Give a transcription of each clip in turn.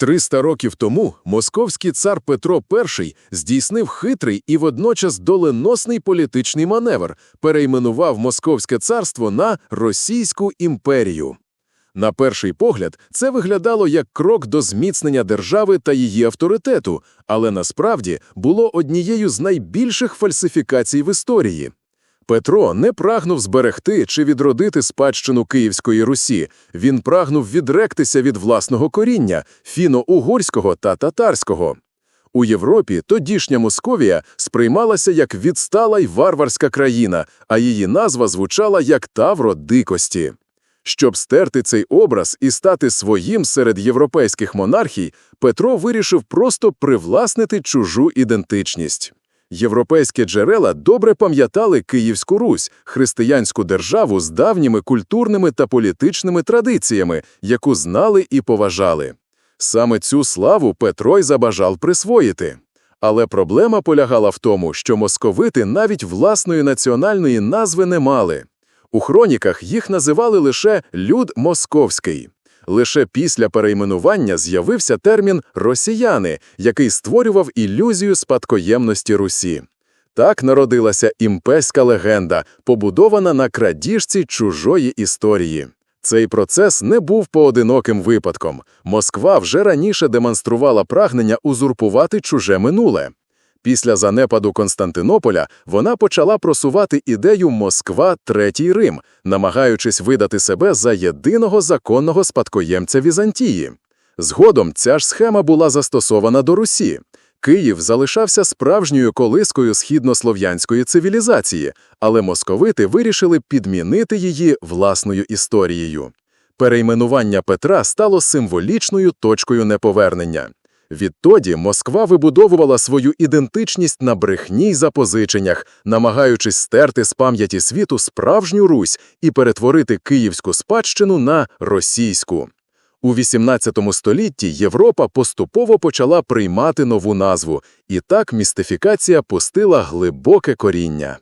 300 років тому московський цар Петро І здійснив хитрий і водночас доленосний політичний маневр, перейменував Московське царство на Російську імперію. На перший погляд, це виглядало як крок до зміцнення держави та її авторитету, але насправді було однією з найбільших фальсифікацій в історії. Петро не прагнув зберегти чи відродити спадщину Київської Русі. Він прагнув відректися від власного коріння фіно-угорського та татарського. У Європі тодішня Московія сприймалася як відстала й варварська країна, а її назва звучала як Тавро дикості. Щоб стерти цей образ і стати своїм серед європейських монархій, Петро вирішив просто привласнити чужу ідентичність. Європейські джерела добре пам'ятали Київську Русь, християнську державу з давніми культурними та політичними традиціями, яку знали і поважали. Саме цю славу Петро й забажав присвоїти. Але проблема полягала в тому, що московити навіть власної національної назви не мали. У хроніках їх називали лише «люд московський». Лише після перейменування з'явився термін «росіяни», який створював ілюзію спадкоємності Русі. Так народилася імперська легенда, побудована на крадіжці чужої історії. Цей процес не був поодиноким випадком. Москва вже раніше демонструвала прагнення узурпувати чуже минуле. Після занепаду Константинополя вона почала просувати ідею Москва Третій Рим, намагаючись видати себе за єдиного законного спадкоємця Візантії. Згодом ця ж схема була застосована до Русі. Київ залишався справжньою колискою східнослов'янської цивілізації, але московити вирішили підмінити її власною історією. Перейменування Петра стало символічною точкою неповернення. Відтоді Москва вибудовувала свою ідентичність на брехні й запозиченнях, намагаючись стерти з пам'яті світу справжню Русь і перетворити київську спадщину на російську. У XVIII столітті Європа поступово почала приймати нову назву, і так містифікація пустила глибоке коріння.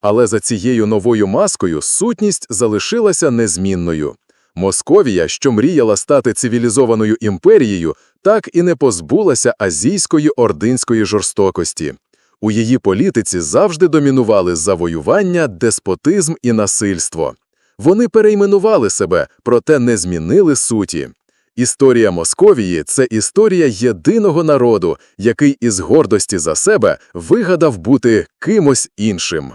Але за цією новою маскою сутність залишилася незмінною. Московія, що мріяла стати цивілізованою імперією, так і не позбулася азійської ординської жорстокості. У її політиці завжди домінували завоювання, деспотизм і насильство. Вони перейменували себе, проте не змінили суті. Історія Московії – це історія єдиного народу, який із гордості за себе вигадав бути кимось іншим.